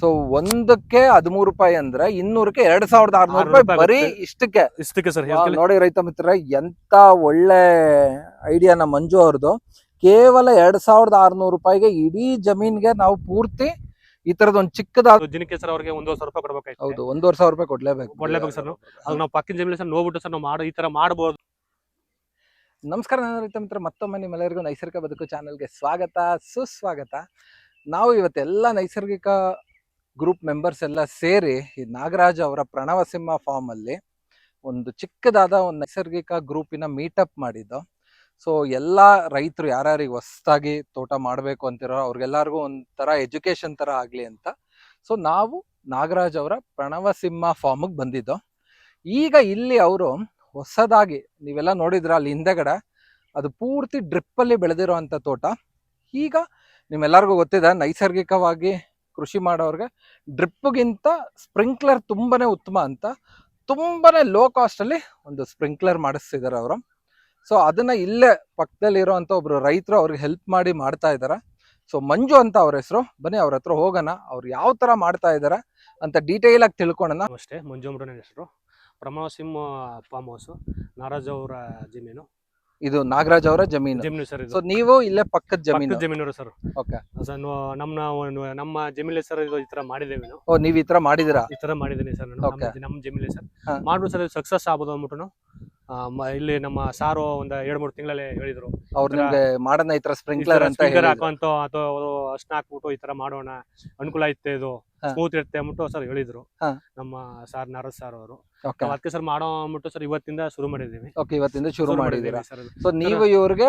So ಒಂದಕ್ಕೆ ಹದಿಮೂರು ರೂಪಾಯಿ ಅಂದ್ರೆ ಇನ್ನೂರಕ್ಕೆ ಎರಡ್ ಸಾವಿರದ ಆರ್ನೂರು ರೂಪಾಯಿ ಬರೀ ಇಷ್ಟಕ್ಕೆ. ಇಷ್ಟಕ್ಕೆ ಸರ್ ನೋಡಿ ರೈತ ಮಿತ್ರ ಎಂತ ಒಳ್ಳೆ ಐಡಿಯಾನ ಮಂಜು ಅವ್ರದ್ದು. ಕೇವಲ ಎರಡ್ ಸಾವಿರದ ಆರ್ನೂರು ರೂಪಾಯಿಗೆ ಇಡೀ ಜಮೀನ್ಗೆ ನಾವು ಪೂರ್ತಿ ಈ ತರದ ಒಂದು ಚಿಕ್ಕದಾದ ದಿನಕ್ಕೆ ಸರ್ ಅವ್ರಿಗೆ ಒಂದೂವರೆ ಸಾವಿರ ರೂಪಾಯಿ ಕೊಡ್ಬೇಕಾಯ್ತು. ಹೌದು ಒಂದೂವರೆ ಸಾವಿರ ರೂಪಾಯಿ ಕೊಡ್ಲೇಬೇಕು. ಕೊಡ್ಲೇಬೇಕು ಸರ್ ನಾವು. ಅವಾಗ ನಾವು ಪಕ್ಕಿನ ಜಮೀನು ಸರ್ ನೋಡ್ಬಿಟ್ಟು ಸರ್ ನಾವು ಮಾಡೋ ಈ ತರ ಮಾಡ್ಬೋದು. ನಮಸ್ಕಾರ ನನ್ನ ರೈತ ಮಿತ್ರ ಮತ್ತೊಮ್ಮೆ ನಿಮ್ಮೆಲ್ಲರಿಗೂ ನೈಸರ್ಗಿಕ ಬದುಕು ಚಾನೆಲ್ಗೆ ಸ್ವಾಗತ ಸುಸ್ವಾಗತ. ನಾವು ಇವತ್ತೆಲ್ಲ ನೈಸರ್ಗಿಕ ಗ್ರೂಪ್ ಮೆಂಬರ್ಸ್ ಎಲ್ಲ ಸೇರಿ ಈ ನಾಗರಾಜ್ ಅವರ ಪ್ರಣವಸಿಂಹ ಫಾರ್ಮ್ ಅಲ್ಲಿ ಒಂದು ಚಿಕ್ಕದಾದ ಒಂದು ನೈಸರ್ಗಿಕ ಗ್ರೂಪಿನ ಮೀಟಪ್ ಮಾಡಿದ್ದು. ಸೊ ಎಲ್ಲ ರೈತರು ಯಾರ್ಯಾರಿಗೆ ಹೊಸದಾಗಿ ತೋಟ ಮಾಡಬೇಕು ಅಂತಿರೋ ಅವ್ರಿಗೆಲ್ಲರಿಗೂ ಒಂಥರ ಎಜುಕೇಶನ್ ತರ ಆಗಲಿ ಅಂತ. ಸೊ ನಾವು ನಾಗರಾಜ್ ಅವರ ಪ್ರಣವ ಸಿಂಹ ಫಾರ್ಮಿಗೆ ಬಂದಿದ್ದು. ಈಗ ಇಲ್ಲಿ ಅವರು ಹೊಸದಾಗಿ ನೀವೆಲ್ಲ ನೋಡಿದ್ರ ಅಲ್ಲಿ ಹಿಂದೆಗಡೆ ಅದು ಪೂರ್ತಿ ಡ್ರಿಪ್ ಅಲ್ಲಿ ಬೆಳೆದಿರುವಂತ ತೋಟ. ಈಗ ನಿಮ್ಮೆಲ್ಲರಿಗೂ ಗೊತ್ತಿದೆ ನೈಸರ್ಗಿಕವಾಗಿ ಕೃಷಿ ಮಾಡೋರಿಗೆ ಡ್ರಿಪ್ಗಿಂತ ಸ್ಪ್ರಿಂಕ್ಲರ್ ತುಂಬಾ ಉತ್ತಮ ಅಂತ ತುಂಬಾ ಲೋ ಕಾಸ್ಟಲ್ಲಿ ಒಂದು ಸ್ಪ್ರಿಂಕ್ಲರ್ ಮಾಡಿಸ್ತಿದ್ದಾರೆ ಅವರು. ಸೊ ಅದನ್ನು ಇಲ್ಲೇ ಪಕ್ಕದಲ್ಲಿ ಒಬ್ಬರು ರೈತರು ಅವ್ರಿಗೆ ಹೆಲ್ಪ್ ಮಾಡಿ ಮಾಡ್ತಾ ಇದ್ದಾರೆ ಸೊ ಮಂಜು ಅಂತ ಅವ್ರ ಹೆಸರು. ಬನ್ನಿ ಅವ್ರ ಹತ್ರ ಹೋಗೋಣ. ಅವ್ರು ಯಾವ ಥರ ಮಾಡ್ತಾ ಇದ್ದಾರೆ ಅಂತ ಡೀಟೇಲ್ ಆಗಿ ತಿಳ್ಕೊಳ್ಳೋಣ ಅಷ್ಟೇ ಮಂಜು ಹೆಸರು. ಪ್ರಮಸಿಂಹ ಫಾರ್ಮ್ ಹೌಸು ನಾರಾಜ್ ಅವರ ಜಮೀನು. ಇದು ನಾಗರಾಜ್ ಅವರ ಜಮೀನು. ಜಮೀನು ಸರ್ ಸೊ ಇದು ನೀವು ಇಲ್ಲೇ ಪಕ್ಕದ ಜಮೀನು ಪಕ್ಕದ ಜಮೀನು. ಸರ್. ಓಕೆ ಸರ್ ನೋ- ನಮ್ಮ ನಾವು- ನಮ್ಮ ಜಮೀನು ಸರ್ ಇದು ಈ ತರ ಮಾಡಿದ್ದೇವೆ ನಾವು. ಓ ನೀವು ಈ ತರ ಮಾಡಿದಿರಾ ಈ ತರ ಮಾಡಿದೀನಿ ಸರ್ ನಾನು. Okay. ನಮ್ಮ- ಜಮೀನು ಸರ್. ಮಾಡ್ಬೋದು ಸರ್ ಸಕ್ಸಸ್ ಆಗ್ಬೋದು ಅಂದ್ಬಿಟ್ಟು. ಇಲ್ಲಿ ನಮ್ಮ ಸಾರು ಒಂದ್ ಎರಡ್ ಮೂರು ತಿಂಗಳಲ್ಲಿ ಹೇಳಿದ್ರು ಅವ್ರು ನಿಮ್ಗೆ ಮಾಡೋಣ ಈ ತರ ಸ್ಪ್ರಿಂಕ್ಲರ್ ಅಂತ ಹೇಳಿದ್ರು. ಹಾಕುವಂತ ಅಥವಾ ಅವರು ಅರ್ಶನ ಹಾಕ್ಬಿಟ್ಟು ಈ ತರ ಮಾಡೋಣ ಅನುಕೂಲ ಇತ್ತೆ ಇದು ಹಾ. ಸ್ಮೂತ್ ಇರುತ್ತೆ ಅಂದ್ಬಿಟ್ಟು ಸರ್ ಹೇಳಿದ್ರು ಹಾ. ನಮ್ಮ ಸಾರ್ ನಾರದ್ ಸಾರ್ ಅವರು Okay. ಅದಕ್ಕೆ ಸರ್ ಮಾಡೋ ಅಂದ್ಬಿಟ್ಟು ಸರ್ ಇವತ್ತಿಂದ ಶುರು ಮಾಡಿದೀವಿ ಇವತ್ತಿಂದ ಶುರು ಮಾಡಿದೀರಾ ಸರ್ ಸೊ ನೀವು ಇವ್ರಿಗೆ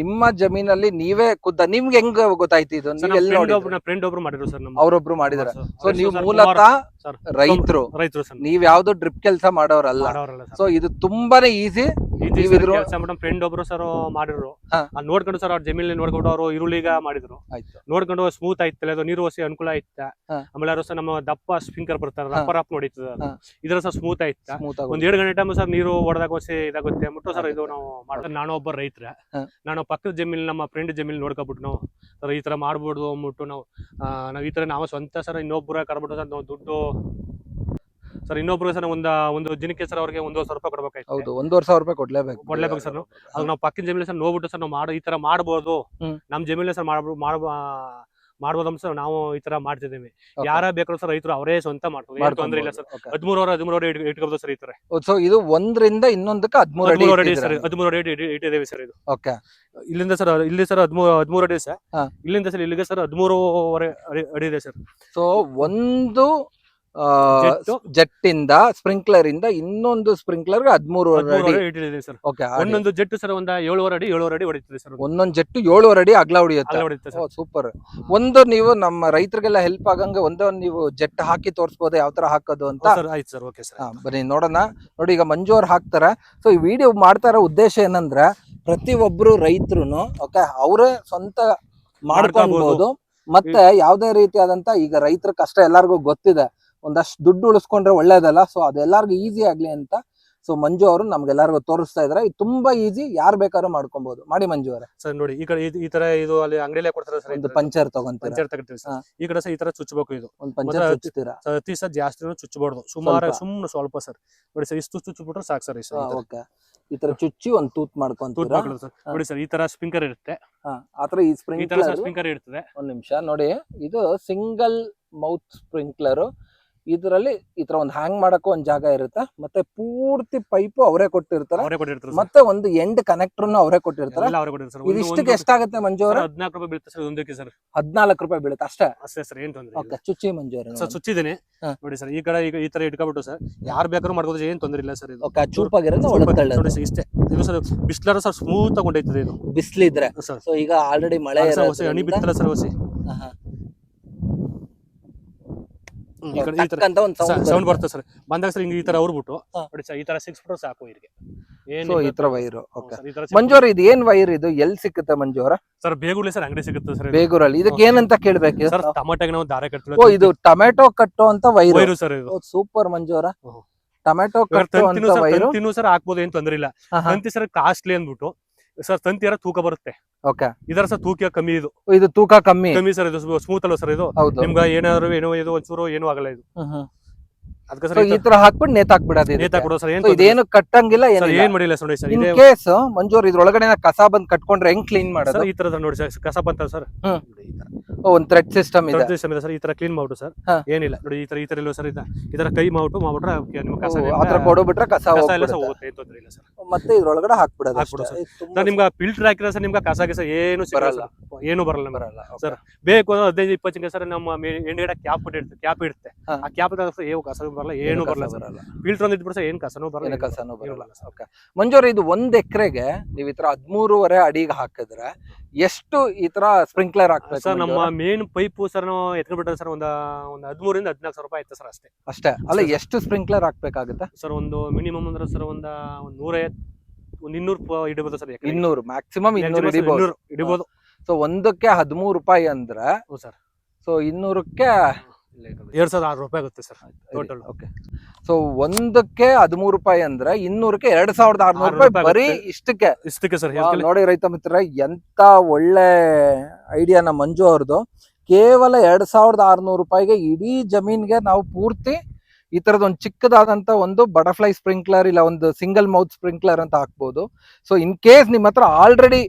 ನಿಮ್ಮ ಜಮೀನಲ್ಲಿ ನೀವೇ ಖುದ್ದ ನಿಮ್ಗೆ ಹೆಂಗ್ ಗೊತ್ತಾಯ್ತು ಇದು? ನೀವ್ ಎಲ್ಲಿ ನೋಡಿ ಫ್ರೆಂಡ್ ಒಬ್ರು ಮಾಡಿದ್ರು ಸರ್ ನಮ್ಮ ಅವ್ರೊಬ್ರು ಮಾಡಿದಾರೆ. ಸೊ ನೀವು ಮೂಲತಃ ಸರ್ ರೈತರು. ರೈತರು ಸರ್. ನೀವ್ ಯಾವ್ದು ಡ್ರಿಪ್ ಕೆಲಸ ಮಾಡೋರಲ್ಲ. ಮಾಡೋರಲ್ಲ ಸೊ ಇದು ತುಂಬಾನೇ ಈಸಿ ಕೆಲಸ ಮೇಡಮ್ ಫ್ರೆಂಡ್ ಒಬ್ರು ಸರ್ ಮಾಡಿದ್ರು. ಹಾ. ಅದ್ ನೋಡ್ಕೊಂಡು ಸರ್ ಅವ್ರ ಜಮೀನಲ್ಲಿ ನೋಡ್ಕೊಂಡು ಅವರು ಈರುಳ್ಳಿಗ ಮಾಡಿದ್ರು. ಆಯ್ತು. ನೋಡ್ಕೊಂಡು ಸ್ಮೂತ್ ಆಯ್ತಲ್ಲ ಅದು ನೀರು ಹೊಸಿ ಅನುಕೂಲ ಆಯ್ತ? ಹಾ. ಆಮೇಲೆ ಅವರು ಸರ್ ನಮ್ಮ ದಪ್ಪ ಸ್ಪಿಂಕರ್ ಬರ್ತಾರೆ ಹಾ. ರಪ್ಪರ್ ಅಪ್ ನೋಡಿತ್ತು ಹಾ. ಇದ್ರ ಸರ್ ಸ್ಮೂತ್ ಆಯ್ತ? ಸ್ಮೂತ್ ಒಂದ್ ಎರಡು ಗಂಟೆ ಟೈಮ್ ಸರ್ ನೀರು ಹೊಡೆದಾಗ ಹೊಸಿ ಇದಾಗುತ್ತೆ ಅಂದ್ಬಿಟ್ಟು ಸರ್ ಇದು ನಾವು ಮಾಡ್ತಾರೆ ನಾನು ಒಬ್ಬ ರೈತರ. ಹಾ. ನಾನು ಪಕ್ಕದ ಜಮೀನ್ ನಮ್ಮ ಫ್ರೆಂಡ್ ಜಮೀನ್ ನೋಡ್ಕೊಬಿಟ್ಟು ನಾವು ಸರ್ ಈ ತರ ಮಾಡ್ಬೋದು ಅಂದ್ಬಿಟ್ಟು ನಾವು ಆ, ನಾವು ಈ ತರ ನಾವು ಸ್ವಂತ ಸರ್ ಇನ್ನೊಬ್ಬರ ಕರ್ಬಿಟ್ಟು ಸರ್ ನಾವು ದುಡ್ಡು ಸರ್ ಇನ್ನೊಬ್ರು ಸರ್ ಒಂದು ಒಂದು ದಿನಕ್ಕೆ ಸರ್ ಅವ್ರಿಗೆ ಒಂದೂವರೆ ಸಾವಿರ ರೂಪಾಯಿ ಕೊಡ್ಬೇಕಾಯ್ತು ಹೌದು ಒಂದೂವರೆ ಸಾವಿರ ರೂಪಾಯಿ ಕೊಡ್ಲೇಬೇಕು. ಕೊಡ್ಲೇಬೇಕು ಸರ್ ನಾವು. ಅದು ನಾವು ಪಕ್ಕದ ಜಮೀನಲ್ಲಿ ಸರ್ ನೋಡ್ಬಿಟ್ಟು ಸರ್ ನಾವು ಮಾಡೋ ಈ ತರ ಮಾಡ್ಬೋದು. ನಮ್ಮ ಜಮೀನಲ್ಲಿ ಸರ್ ಮಾಡ್ಬೋದು ಮಾಡ್ಬೋ ಮಾಡ್ಬೋದು ಸರ್ ನಾವು ಈ ತರ ಮಾಡ್ತಿದ್ದೀವಿ. ಯಾರ ಬೇಕಾದ್ರೂ ಸರ್ ರೈತರು ಅವರೇ ಸ್ವಂತ ಮಾಡ್ತಾರೆ ತೊಂದ್ರೆ ಇಲ್ಲ ಸರ್. ಹದಿಮೂರು ಹದಿಮೂರವರೆ ಇಟ್ಕೋಬೋದು ಸರ್ ಈ ತರ ಸೊ ಇದು ಒಂದರಿಂದ ಇನ್ನೊಂದಕ್ಕೆ ಹದಿಮೂರು ಹದಿಮೂರು ಅಡಿ ಅಡಿ ಸರ್ ಹದಿಮೂರು ಅಡಿ ಇಟ್ಟು- ಇಟ್ಟಿದ್ದೇವೆ ಸರ್ ಇದು. ಓಕೆ. ಇಲ್ಲಿಂದ ಸರ್ ಇಲ್ಲಿ ಸರ್ ಹದಿಮೂರು ಹದಿಮೂರು ಅಡಿ ಸರ್. ಇಲ್ಲಿಂದ ಸರ್ ಇಲ್ಲಿಗೆ ಸರ್ ಹದಿಮೂರುವರೆ ಅಡಿ ಅಡಿ ಇದೆ ಸರ್. ಸೊ ಒಂದು? ಜೆಟ್ ಇಂದ ಸ್ಪ್ರಿಂಕ್ಲರ್ ಇಂದ ಇನ್ನೊಂದು ಸ್ಪ್ರಿಂಕ್ಲರ್ ಹದಿಮೂರು ಅಡಿ. ಹದಿಮೂರುವರೆ ಇಟ್ಟಿದೆ ಸರ್. ಓಕೆ ಒಂದೊಂದು ಜೆಟ್ ಸರ್ ಒಂದ ಏಳುವರೆ ಅಡಿ ಏಳುವರೆ ಅಡಿ ಹೊಡಿತದೆ ಸರ್. ಒಂದೊಂದು ಜೆಟ್ ಏಳುವರೆ ಅಡಿ ಅಗ್ಲ ಹೊಡಿಯುತ್ತೆ. ಸೂಪರ್. ಒಂದು ನೀವು ನಮ್ಮ ರೈತರಿಗೆಲ್ಲ ಹೆಲ್ಪ್ ಆಗಂಗ ಒಂದೇ ಒಂದು ನೀವು ಜೆಟ್ ಹಾಕಿ ತೋರಿಸಬಹುದು ಯಾವ ತರ ಹಾಕೋದು ಅಂತ. ಆಯ್ತು ಸರ್. ಓಕೆ ಸರ್ ಬನ್ನಿ ನೋಡೋಣ. ನೋಡಿ ಈಗ ಮಂಜು ಅವ್ರು ಹಾಕ್ತಾರೆ. ಸೊ ಈ ವಿಡಿಯೋ ಮಾಡ್ತಾರ ಇರೋ ಉದ್ದೇಶ ಏನಂದ್ರೆ ಪ್ರತಿ ಒಬ್ರು ರೈತರು ಓಕೆ ಅವರೇ ಸ್ವಂತ ಮಾಡ್ಕೊಳ್ಬಹುದು ಮತ್ತೆ ಯಾವ್ದೇ ರೀತಿಯಾದಂತ ಈಗ ರೈತರ ಕಷ್ಟ ಎಲ್ಲಾರ್ಗೂ ಗೊತ್ತಿದೆ. ಒಂದಷ್ಟು ದುಡ್ಡು ಉಳಿಸ್ಕೊಂಡ್ರೆ ಒಳ್ಳೇದಲ್ಲ. ಸೊ ಅದೆಲ್ಲರಿಗೂ ಈಸಿ ಆಗ್ಲಿ ಅಂತ. ಸೊ ಮಂಜು ಅವರು ನಮ್ಗೆಲ್ಲರಿಗೂ ತೋರಿಸ್ತಾ ಇದಾರೆ. ಇದು ತುಂಬಾ ಈಸಿ ಯಾರು ಬೇಕಾದ್ರೂ ಮಾಡ್ಕೊಬಹುದು ಮಾಡಿ ಮಂಜು ಅವರೇ. ಸರ್ ನೋಡಿ ಈ ಕಡೆ ಇದು- ಈ ತರ ಇದು ಅಲ್ಲಿ ಅಂಗಡಿಲೇ ಕೊಡ್ತಾರೆ ಸರ್ ಒಂದು ಪಂಚರ್ ತಗೊಂತೀರಾ? ಪಂಚರ್ ತಗೊಳ್ತೀವಿ ಹಾ. ಸರ್ ಈ ಕಡೆ ಸರ್ ಈ ತರ ಚುಚ್ಚಬೇಕು ಇದು. ಒಂದು ಪಂಚರ್ ಮತ್ತೆ ಚುಚ್ತೀರಾ? ಸರ್ ಅತಿ ಸರ್ ಜಾಸ್ತಿ ಚುಚ್ಚಬಾರ್ದು. ಸುಮಾರು ಸ್ವಲ್ಪ. ಸುಮ್ಮನೆ ಸ್ವಲ್ಪ ಸರ್. ನೋಡಿ ಸರ್ ಇಷ್ಟು ಚುಚ್ಚಿಬಿಟ್ರೆ ಸಾಕು ಸರ್ ಈ ಸರ್ ಈ ಓಕೆ. ಈ ತರ ಚುಚ್ಚಿ ಒಂದ್ ತೂತ್ ಮಾಡ್ಕೊಂತೀರಾ? ಸರ್. ನೋಡಿ ಸರ್ ಈ ತರ ಸ್ಪಿಂಕರ್ ಇರುತ್ತೆ. ಹಾ ಆತರ ಈ ಈ ತರ ಸ್ಪ್ರಿಂಕ್ಲರ್ ಸ್ಪಿಂಕರ್ ಇರ್ತದೆ. ಒಂದ್ ನಿಮಿಷ. ನೋಡಿ ಇದು ಸಿಂಗಲ್ ಮೌತ್ ಸ್ಪ್ರಿಂಕ್ಲರ್. ಇದರಲ್ಲಿ ಈ ತರ ಒಂದು ಹ್ಯಾಂಗ್ ಮಾಡಕ್ಕೂ ಒಂದ್ ಜಾಗ ಇರುತ್ತೆ? ಮತ್ತೆ ಪೂರ್ತಿ ಪೈಪ್ ಅವರೇ ಕೊಟ್ಟಿರ್ತಾರೆ. ಅವರೇ ಕೊಟ್ಟಿರ್ತಾರೆ ಮತ್ತೆ ಒಂದು ಎಂಡ್ ಕನೆಕ್ಟರ್ ಅವರೇ ಕೊಟ್ಟಿರ್ತಾರೆ. ಎಲ್ಲ ಅವರೇ ಕೊಟ್ಟಿರ್ತಾರೆ ಇದು ಇಷ್ಟಕ್ಕೆ ಎಷ್ಟಾಗುತ್ತೆ ಮಂಜು ಅವರ ಹದಿನಾಲ್ಕು ರೂಪಾಯಿ ಬೀಳುತ್ತೆ ಸರ್ ಒಂದಕ್ಕೆ ಸರ್. ಹದಿನಾಲ್ಕು ರೂಪಾಯಿ ಬೀಳುತ್ತೆ ಅಷ್ಟೇ? ಅಷ್ಟೇ ಸರ್ ಏನ್ ತೊಂದ್ರೆ ಓಕೆ ಚುಚ್ಚಿ ಮಂಜು ಅವರೇ ಸರ್ ಚುಚ್ಚಿದ್ದೀನಿ. ನೋಡಿ ಸರ್ ಈ ಕಡೆ ಈಗ ಈ ತರ ಇಟ್ಕೊಬಿಟ್ಟು ಸರ್ ಯಾರು ಬೇಕಾದ್ರೂ ಮಾಡ್ಬೋದು ಏನ್ ತೊಂದ್ರೆ ಇಲ್ಲ ಸರ್ ಇದು. ಓಕೆ ಚೂಪಾಗಿರೋದು ತಳ್ಳೋದು ನೋಡಿ ಸರ್ ಇಷ್ಟೇ. ಇದು ಸರ್ ಬಿಸ್ಲರ ಸರ್ ಸ್ಮೂತ್ ಆಗಿ ಇದು. ಬಿಸಿಲಿದ್ರೆ. ಸರ್. ಸೊ ಈಗ ಆಲ್ರೆಡಿ ಮಳೆ ಹನಿ ಬಿತ್ತಲ್ಲ ಸರ್ ಹೊಸಿ ಆಹಾ. ಹ್ಮ್, ಈ ಕಡೆ ಈ ತರ ಟಕ್ ಅಂತ ಒಂದು ಸೌಂಡ್ ಸೌಂಡ್ ಬರ್ತದೆ ಸರ್. ಬಂದಾಗ ಸರ್ ಹಿಂಗ್ ಈ ತರ ಅವ್ರ್ಬಿಟ್ಟು ಹಾ. ನೋಡಿ ಸರ್ ಈ ತರ ಸಿಕ್ಸ್ ಬಿಟ್ಟು ಸಾಕು ಇವ್ರಿಗೆ. ಸೊ ಈ ತರ. Wire okay. ಸರ್, ಈ ತರ ಮಂಜು ಅವ್ರ ಇದು ಏನ್ ವೈರ್ ಇದು? ಎಲ್ ಸಿಕ್ಕುತ್ತೆ ಮಂಜೂರ ಸರ್ ಬೇಗುಳಿ ಸರ್ ಅಂಗಡಿ ಸಿಗುತ್ತೆ ಸರ್. ಬೇಗೂರಲ್ಲಿ. ಇದಕ್ಕೆ ಏನಂತ ಕೇಳ್ಬೇಕು? ಸರ್ ಟಮಾಟೆಗೆ ನಾವು ದಾರ ಓ ಕಟ್ತೀವಿ ಇದು ಟೊಮೆಟೊ ಕಟ್ಟೋ ಅಂತ ವೈರ್. ವೈರು ಸರ್ ಇದು. ಸೂಪರ್ ಮಂಜೂರ ಟೊಮೆಟೋ ಹ್ಮ್. ಟೊಮೆಟೊ ಇವಾಗ ಕಟ್ಟು ತಂತಿನೂ ಅಂತ ಸರ್ ವೈರು. ತಂತಿನೂ ಸರ್ ಹಾಕ್ಬೋದು ಏನ್ ತೊಂದ್ರೆ ಇಲ್ಲ. ಅಂತ ತಂತಿ ಸರ್ ಕಾಸ್ಟ್ಲಿ ಅಂದ್ಬಿಟ್ಟು ಸರ್ ತಂತಿಯರ ತೂಕ ಬರುತ್ತೆ. ಓಕೆ ಇದರ ಸರ್ ತೂಕ ಕಮ್ಮಿ ಇದು. ಇದು ತೂಕ ಕಮ್ಮಿ. ಕಮ್ಮಿ ಸರ್ ಇದು ಸ್ಮೂತ್ ಅಲ್ಲ ಸರ್ ಇದು. ನಿಮ್ಗೆ ಏನಾದ್ರು ಏನೋ ಇದು ಒಂಚೂರು ಏನೂ ಆಗಲ್ಲ ಇದು. ಅದಕ್ಕೆ ಸರ್ ಈ ತರ ಹಾಕ್ಬಿಟ್ಟು ನೇತಾ ಸರ್ ಏನ್ ಇದೇನು ಕಟ್ಟಂಗಿಲ್ಲ ಏನ್ ಮಾಡಿಲ್ಲ ಸರ್ ನೋಡಿ ಸರ್ ಇನ್ ಇದೇ ಕೇಸ್ ಮಂಜೂರ್ ಇದ್ರೊಳಗಡೆ ಕಸ ಬಂದ್ ಕಟ್ಕೊಂಡ್ರೆ ಹೆಂಗ್ ಕ್ಲೀನ್ ಮಾಡೋದು? ಈ ತರದ ನೋಡಿ ಸರ್ ಕಸ ಬಂತ ಸರ್. ತರ. ಒಂದ್ ಥ್ರೆಡ್ ಸಿಸ್ಟಮ್ ಇದೆ. System ಇದೆ ಸರ್ ಈ ತರ ಕ್ಲೀನ್ ಮಾಡ್ಬಿಟ್ಟು ಸರ್. ಏನಿಲ್ಲ ನೋಡಿ ಈ ತರ ಈ ತರ ಇಲ್ಲ ಸರ್ ಈ ತರ ಕೈ ಮಾಡ್ಬಿಟ್ಟು ಮಾಡ್ಬಿಟ್ರೆ ನಿಮ್ಮ ಕಸ ಇಲ್ಲ ಆತರ ಕೊಡೋಬಿಟ್ರೆ ಕಸ. ಹೋಗುತ್ತೆ ತೊಂದ್ರೆ ಇಲ್ಲ ಸರ್. ಮತ್ತೆ ಇದ್ರೊಳಗಡೆ ಹಾಕ್ಬಿಡೋದು ಹಾಕ್ಬಿಡು ಅಷ್ಟೇ. ಸರ್. ಇದು ತುಂಬಾ ಸರ್ ನಿಮ್ಗೆ ಫಿಲ್ಟರ್ ಹಾಕಿದ್ರೆ ಸರ್ ನಿಮ್ಗೆ ಕಸ ಗಿಸ ಏನು ಸಿಗಲ್ಲ ಬರಲ್ಲ. ಸರ್ ಏನು ಬರಲ್ಲ. ಬರಲ್ಲ okay. ಸರ್. ಬೇಕು ಅಂದ್ರೆ ಹದಿನೈದು ಇಪ್ಪತ್ತು ಜನ ಸರ್ ನಮ್ಮ ಎಂಡಿಗಡೆ ಕ್ಯಾಪ್ ಇಡುತ್ತೆ ಕ್ಯಾಪ್ ಇಡುತ್ತೆ ಹಾ. ಆ ಕ್ಯಾಪ್ ಏನು ಕಸ ಬರಲ್ಲ ಏನು ಏನು ಬರಲ್ಲ ಕಸ ಸರ್ ಬರಲ್ಲ ಫಿಲ್ಟರ್ ಒಂದು ಏನು ಕಸನೂ ಬರಲ್ಲ ಏನು ಕಸನೂ ಬರಲ್ಲ ಬರಲ್ಲ ಸರ್. ಓಕೆ ಮಂಜೂರ್ ಇದು ಒಂದ್ ಎಕರೆಗೆ ನೀವ್ ಈ ತರ ಹದಿಮೂರುವರೆ ಅಡಿಗೆ ಹಾಕಿದ್ರೆ ಎಷ್ಟು ಈ ತರ ಸ್ಪ್ರಿಂಕ್ಲರ್ ಹಾಕ್ಬೇಕು ಸರ್ ನಮ್ಮ? ಮೇನ್ ಪೈಪು ಸರ್ ನಾವು ಎತ್ಕೊಂಡ್ಬಿಟ್ರೆ ಸರ್ ಒಂದು ಒಂದು ಹದಿಮೂರಿಂದ ಹದಿನಾಲ್ಕು ಸಾವಿರ ರೂಪಾಯಿ ಆಯ್ತು ಸರ್ ಅಷ್ಟೇ ಅಷ್ಟೇ ಅಲ್ಲ ಎಷ್ಟು ಸ್ಪ್ರಿಂಕ್ಲರ್ ಹಾಕ್ಬೇಕಾಗುತ್ತೆ ಸರ್ ಒಂದು ಮಿನಿಮಮ್ ಅಂದ್ರೆ ಸರ್ ಒಂದು ಒಂದು ನೂರೈವತ್ತು ಒಂದು ಇನ್ನೂರು ಇಡಬಹುದು ಸರ್. ಇನ್ನೂರು ಮ್ಯಾಕ್ಸಿಮಮ್ ಇನ್ನೂರು ಇಡಬಹುದು ಇಡಬಹುದು ಸೊ ಒಂದಕ್ಕೆ ಹದಿಮೂರು ರೂಪಾಯಿ ಅಂದ್ರೆ ಸರ್. ಸೊ ಇನ್ನೂರಕ್ಕೆ ಎರಡ್ ಸಾವಿರದ ಆರು ರೂಪಾಯಿ ಆಗುತ್ತೆ ಸರ್ ಟೋಟಲ್ ಓಕೆ ಸೊ ಒಂದಕ್ಕೆ ಹದಿಮೂರು ರೂಪಾಯಿ ಅಂದ್ರೆ ಇನ್ನೂರಕ್ಕೆ ಎರಡ್ ಸಾವಿರದ ಆರ್ನೂರು ರೂಪಾಯಿ ಬರೀ ಇಷ್ಟಕ್ಕೆ. ಇಷ್ಟಕ್ಕೆ ಸರ್ ನೋಡಿ ರೈತ ಮಿತ್ರ ಎಂತ ಒಳ್ಳೆ ಐಡಿಯಾನ ಮಂಜು ಅವ್ರದ್ದು ಕೇವಲ ಎರಡ್ ಸಾವಿರದ ಆರ್ನೂರು ರೂಪಾಯಿಗೆ ಇಡೀ ಜಮೀನ್ಗೆ ನಾವು ಪೂರ್ತಿ ಈ ತರದ ಒಂದು ಚಿಕ್ಕದಾದಂತ ಒಂದು ಬಟರ್ಫ್ಲೈ ಸ್ಪ್ರಿಂಕ್ಲರ್ ಇಲ್ಲ ಒಂದು ಸಿಂಗಲ್ ಮೌತ್ ಸ್ಪ್ರಿಂಕ್ಲರ್ ಅಂತ ಹಾಕ್ಬೋದು. ಸೊ ಇನ್ ಕೇಸ್ ನಿಮ್ಮ ಹತ್ರ ಆಲ್ರೆಡಿ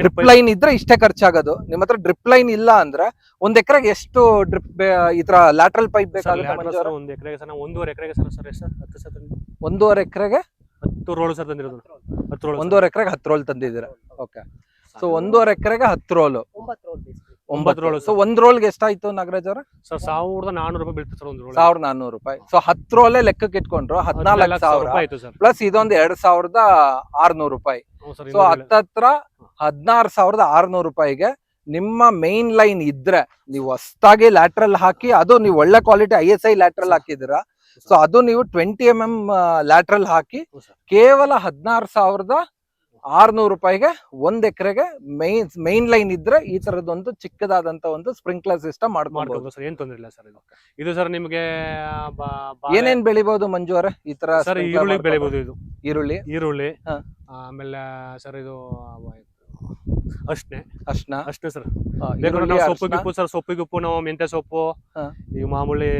ಡ್ರಿಪ್ ಲೈನ್ ಇದ್ರೆ ಇಷ್ಟೇ ಖರ್ಚಾಗೋದು. ನಿಮ್ಮ ಹತ್ರ ಡ್ರಿಪ್ ಲೈನ್ ಇಲ್ಲ ಅಂದ್ರೆ ಒಂದ್ ಎಕರೆಗೆ ಎಷ್ಟು ಡ್ರಿಪ್ ಈ ತರ ಲ್ಯಾಟ್ರಲ್ ಪೈಪ್ ಬೇಕಾಗುತ್ತೆ? ಒಂದು ಎಕರೆಗೆ ಸರ್ ಒಂದೂವರೆ ಎಕರೆಗೆ ಸರ್ ಸರ್ ಸರ್ ಹತ್ತು ಸರ್ ಒಂದೂವರೆ ಎಕರೆಗೆ? ಹತ್ತು ರೋಲ್ ಸರ್ ತಂದಿರೋದು. ಹತ್ತು ರೋಲ್ ಒಂದೂವರೆ ಎಕರೆಗೆ ಹತ್ತು ರೋಲ್ ತಂದಿದ್ದೀರಾ? ಓಕೆ ಸೊ ಒಂದೂವರೆ ಎಕರೆಗೆ ಹತ್ತು ರೋಲು ಒಂಬತ್ತು ರೋಲ್ ಸೊ ಒಂದ್ ರೋಲ್ಗೆ ಎಷ್ಟಾಯ್ತು ನಾಗರಾಜ್ ಅವ್ರ? ಸರ್ ಸಾವಿರದ ನಾನೂರು ರೂಪಾಯಿ ಬೀಳ್ತು ಸರ್ ಒಂದು ರೋಲ್. ಸಾವಿರದ ನಾನ್ನೂರು ರೂಪಾಯಿ. ಸೊ ಹತ್ತು ರೋಲೆ ಲೆಕ್ಕಕ್ಕೆ ಇಟ್ಕೊಂಡ್ರು. ಹದಿನಾಲ್ಕು ಸಾವಿರ ಪ್ಲಸ್ ಇದೊಂದು ಎರಡ್ ಸಾವಿರದ ಆರ್ನೂರು ರೂಪಾಯಿ. ಸೊ ಹತ್ತತ್ರ ಹದಿನಾರು ಸಾವಿರದ ಆರ್ನೂರು ರೂಪಾಯಿಗೆ ನಿಮ್ಮ ಮೇನ್ ಲೈನ್ ಇದ್ರೆ ನೀವು ಹೊಸ್ತಾಗಿ ಲ್ಯಾಟ್ರಲ್ ಹಾಕಿ ಅದು ನೀವು ಒಳ್ಳೆ quality I S I lateral ಹಾಕಿದಿರ so ಅದು ನೀವು ಟ್ವೆಂಟಿ ಎಂ ಎಂ ಲ್ಯಾಟ್ರಲ್ ಹಾಕಿ ಕೇವಲ ಹದಿನಾರು ಸಾವಿರದ ಆರ್ನೂರು ರೂಪಾಯಿಗೆ ಒಂದ್ ಎಕರೆಗೆ ಮೈನ್ ಮೈನ್ ಲೈನ್ ಇದ್ರೆ ಈ ತರದೊಂದು ಚಿಕ್ಕದಾದಂತ ಒಂದು ಸ್ಪ್ರಿಂಕ್ಲರ್ ಸಿಸ್ಟಮ್ ಮಾಡ್ಬೋದು ಸರ್ ಏನ್ ತೊಂದ್ರೆ ಇಲ್ಲ ಸರ್ ಇದು. ಇದು ಸರ್ ನಿಮಗೆ ಏನೇನ್ ಬೆಳಿಬಹುದು ಮಂಜು ಅವರೇ? ಈ ತರ ಸರ್ sprinkler ಈರುಳ್ಳಿ ಬೆಳಿಬಹುದು ಇದು. ಈರುಳ್ಳಿ? ಈರುಳ್ಳಿ ಹಾ. ಆಮೇಲೆ ಸರ್ ಇದು ಅಷ್ಟೇ ಅರ್ಶನ. ಅಷ್ಟೇ ಸರ್. ಸೊಪ್ಪಿಗೆ ಬೇಕಾದ್ರೆ ನಾವು ಸೊಪ್ಪು. ಗಿಪ್ಪು ಸರ್ ಸೊಪ್ಪು ಗಿಪ್ಪು ನಾವು ಮೆಂತ್ಯ ಸೊಪ್ಪು ಹಾ. ಈಗ ಮಾಮೂಲಿ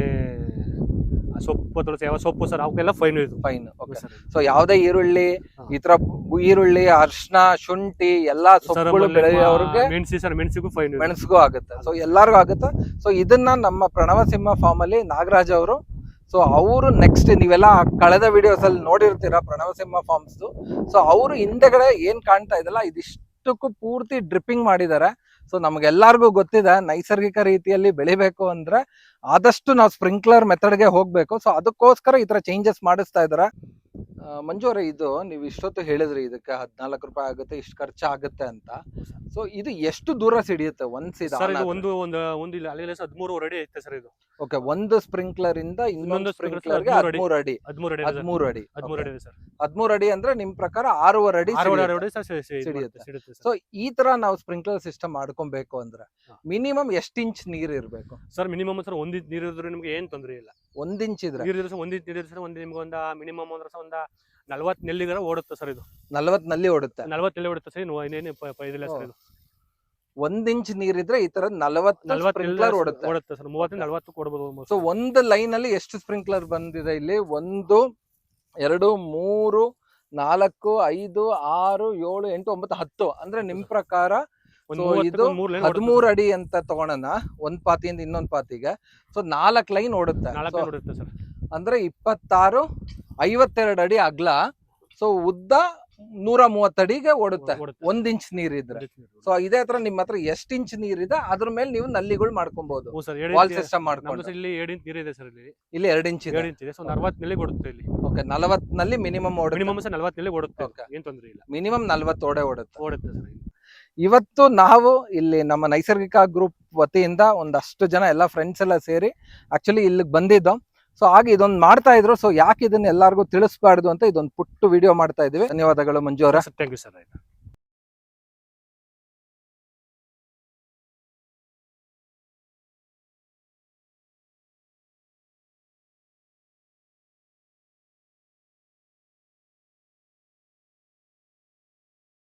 ಸೊಪ್ಪು ತುಳಸಿ ಯಾವ ಸೊಪ್ಪು ಸರ್ ಅವಕ್ಕೆಲ್ಲ ಫೈನ್ ಇದು. ಫೈನ್ ಓಕೆ ಸರ್ ಸೊ ಯಾವುದೇ ಈರುಳ್ಳಿ. ಈ ತರ ಬು- ಈರುಳ್ಳಿ ಅರ್ಶನ ಶುಂಠಿ ಎಲ್ಲಾ ಸೊಪ್ಪುಗಳು ಬೆಳೆಯೋರ್ಗೆ ಮೆಣಸಿ ಸರ್ ಮೆಣಸಿಗೂ ಫೈನ್ ಮೆಣಸಿಗೂ ಆಗುತ್ತೆ. ಸೊ ಎಲ್ಲಾರ್ಗು ಆಗುತ್ತೆ. ಸೊ ಇದನ್ನ ನಮ್ಮ ಪ್ರಣವ ಸಿಂಹ ಫಾರ್ಮ್ ಅಲ್ಲಿ ನಾಗರಾಜ್ ಅವರು ಸೊ ಅವರು ನೆಕ್ಸ್ಟ್ ನೀವೆಲ್ಲ ಕಳೆದ ವಿಡಿಯೋಸ್ ಅಲ್ಲಿ ನೋಡಿರ್ತೀರಾ ಪ್ರಣವ ಸಿಂಹ ಫಾರ್ಮ್ಸ್ ಸೊ ಅವರು ಹಿಂದೆಗಡೆ ಏನ್ ಕಾಣ್ತಾ ಇದಲ್ಲ ಇದಿಷ್ಟಕ್ಕೂ ಪೂರ್ತಿ ಡ್ರಿಪ್ಪಿಂಗ್ ಮಾಡಿದ್ದಾರೆ. ಸೊ ನಮಗೆಲ್ಲರಿಗೂ ಗೊತ್ತಿದೆ, ನೈಸರ್ಗಿಕ ರೀತಿಯಲ್ಲಿ ಬೆಳಿಬೇಕು ಅಂದ್ರೆ ಆದಷ್ಟು ನಾವು ಸ್ಪ್ರಿಂಕ್ಲರ್ ಮೆಥಡ್ಗೆ ಹೋಗ್ಬೇಕು. ಸೊ ಅದಕ್ಕೋಸ್ಕರ ಈ ತರ ಚೇಂಜಸ್ ಮಾಡಿಸ್ತಾ ಇದಾರೆ ಆ, ಮಂಜು ಅವರೇ ಇದು ನೀವು ಇಷ್ಟೊತ್ತು ಹೇಳಿದ್ರಿ ಇದಕ್ಕೆ ಹದಿನಾಲ್ಕು ರೂಪಾಯಿ ಆಗುತ್ತೆ ಇಷ್ಟು ಖರ್ಚು ಆಗುತ್ತೆ ಅಂತ. ಸೊ ಇದು ಎಷ್ಟು ದೂರ ಸಿಡಿಯುತ್ತೆ ಒಂದ್ ಸರ್ ಇದು ಒಂದು ಒಂದು ಒಂದು ಇಲ್ಲ ಅಲ್ಲಿ ಹದಿಮೂರು ಅಡಿ ಐತೆ ಸರ್ ಇದು. ಓಕೆ ಒಂದು ಸ್ಪ್ರಿಂಕ್ಲರ್ ಇಂದ ಇನ್ನೊಂದು ಸ್ಪ್ರಿಂಕ್ಲರ್ಗೆ ಹದಿಮೂರು ಅಡಿ. ಹದಿಮೂರು ಅಡಿ. ಹದಿಮೂರು ಅಡಿ ಹದಿಮೂರು ಅಡಿ. ಸರ್ ಹದಿಮೂರು ಅಡಿ ಅಂದ್ರೆ ನಿಮ್ ಪ್ರಕಾರ ಆರೂವರೆ ಅಡಿ ಸಿಡಿಯುತ್ತೆ. ಸಿ-. ಈ ತರ ನಾವು ಸ್ಪ್ರಿಂಕ್ಲರ್ ಸಿಸ್ಟಮ್ ಮಾಡ್ಕೊಬೇಕು ಅಂದ್ರೆ ಮಿನಿಮಮ್ ಎಷ್ಟು ಇಂಚ್ ನೀರ್ ಇರ್ಬೇಕು? ಸರ್ ಮಿನಿಮಮ್ ಸರ್ ಒಂದ್ ನೀರು ಇದ್ರೆ ನಿಮ್ಗೆ ಏನ್ ತೊಂದ್ರೆ ಇಲ್ಲ. ಒಂದ್ ಇಂಚ್ ಇದ್ರೆ. ನೀರು ಇದ್ರೆ ಸರ್ ಒಂದ್ ನೀರು ಸರ್ ಒಂದು ನಿಮ್ಗೆ ಒಂದು ಮಿನಿಮಮ್ ಅಂದ್ರೆ ಸರ್ ಒಂದು ನಲ್ವತ್ತು ನೆಲ್ಲಿಗರ ಓಡುತ್ತೆ ಸರ್ ಇದು. ನಲ್ವತ್ನಲ್ಲಿ ಓಡುತ್ತೆ. ನಲ್ವತ್ತು ನೆಲ್ಲಿ ಓಡುತ್ತೆ ಸರ್ ಇನ್ನು ಇನ್ನೇನು ಪ- ಪ- ಇದಿಲ್ಲ ಸರ್ ಇದು. ಒಂದ್ ಇಂಚ್ ನೀರಿದ್ರೆ ಈ ತರ ನಲವತ್ತು ನಲ್ವತ್ತು ಸ್ಪ್ರಿಂಕ್ಲರ್ ಓಡುತ್ತೆ. ಓಡುತ್ತೆ ಸರ್. ಮೂವತ್ತು ನಲ್ವತ್ತು ಕೊಡ್ಬೋದು. ಸೊ ಒಂದು ಲೈನ್ ಅಲ್ಲಿ ಎಷ್ಟು ಸ್ಪ್ರಿಂಕ್ಲರ್ ಬಂದಿದೆ ಇಲ್ಲಿ? ಒಂದು ಎರಡು ಮೂರು ನಾಲ್ಕು ಐದು ಆರು ಏಳು ಎಂಟು ಒಂಬತ್ತು ಹತ್ತು. ಅಂದ್ರೆ ನಿಮ್ ಪ್ರಕಾರ ಇದು ಓಡುತ್ತೆ ಹದಿಮೂರು ಅಡಿ ಅಂತ ತಗೊಳೋಣ. ಒಂದ್ ಪಾತಿಯಿಂದ ಇನ್ನೊಂದ್ ಪಾತಿಗೆ. ಸೊ ನಾಲ್ಕ್ ಲೈನ್ ಓಡುತ್ತೆ. ಓಡುತ್ತೆ ಅಂದ್ರೆ ಇಪ್ಪತ್ತಾರು ಐವತ್ತೆರಡು ಅಡಿ ಅಗ್ಲ. ಸೊ ಉದ್ದ ನೂರ ಮೂವತ್ತಡಿಗೆ ಓಡುತ್ತೆ. ಓಡುತ್ತೆ. ಒಂದ್ ಇಂಚ್ ನೀರ್ ಇದ್ರೆ. ಸೊ ಇದೇ ತರ ನಿಮ್ ಹತ್ರ ಎಷ್ಟ್ ಇಂಚ್ ನೀರಿದೆ ಅದ್ರ ಮೇಲೆ ನೀವು ನಲ್ಲಿಗಳು ಮಾಡ್ಕೊಬಹುದು ಹ್ಞೂ ಸರ್ ವಾಲ್ ಸಿಸ್ಟಮ್ ಮಾಡ್ಕೊಂಡು. ಇಲ್ಲಿ ಏಳು ಇಂಚ್ ನೀರು ಇದೆ ಸರ್ ಇಲ್ಲಿ. ಇಲ್ಲಿ ಎರಡ್ ಇಂಚ್ ಇದೆ. ಇಂಚ್ ಇದೆ. ಸೊ ಅರವತ್ತು ನೆಲ್ಲಿ ಕೊಡುತ್ತೆ ಇಲ್ಲಿ. ಓಕೆ ನಲವತ್ನಲ್ಲಿ ಮಿನಿಮಮ್ ಓಡುತ್ತೆ. ಮಿನಿಮಮ್ ಸರ್ ನಲ್ವತ್ತು ನೆಲ್ಲಿ ಓಡುತ್ತೆ. Okay. ಏನ್ ತೊಂದ್ರೆ ಇಲ್ಲ. ಮಿನಿಮಮ್ ನಲ್ವತ್ತು ಓಡೆ ಓಡುತ್ತೆ. ಓಡುತ್ತೆ ಸರ್. ಇವತ್ತು ನಾವು ಇಲ್ಲಿ ನಮ್ಮ ನೈಸರ್ಗಿಕ ಗ್ರೂಪ್ ವತಿಯಿಂದ ಒಂದಷ್ಟು ಜನ ಎಲ್ಲ ಫ್ರೆಂಡ್ಸ್ ಎಲ್ಲ ಸೇರಿ ಆಕ್ಚುಲಿ ಇಲ್ಲಿಗೆ ಬಂದಿದ್ದು. ಸೊ ಹಾಗೆ ಇದೊಂದು ಮಾಡ್ತಾ ಇದ್ರು. ಸೊ ಯಾಕೆ ಇದನ್ನ ಎಲ್ಲರಿಗೂ ತಿಳಿಸ್ಬಾರ್ದು ಅಂತ ಇದೊಂದು ಪುಟ್ಟು ವಿಡಿಯೋ ಮಾಡ್ತಾ ಇದೀವಿ ಧನ್ಯವಾದಗಳು ಮಂಜು ಅವರ. Thank you sir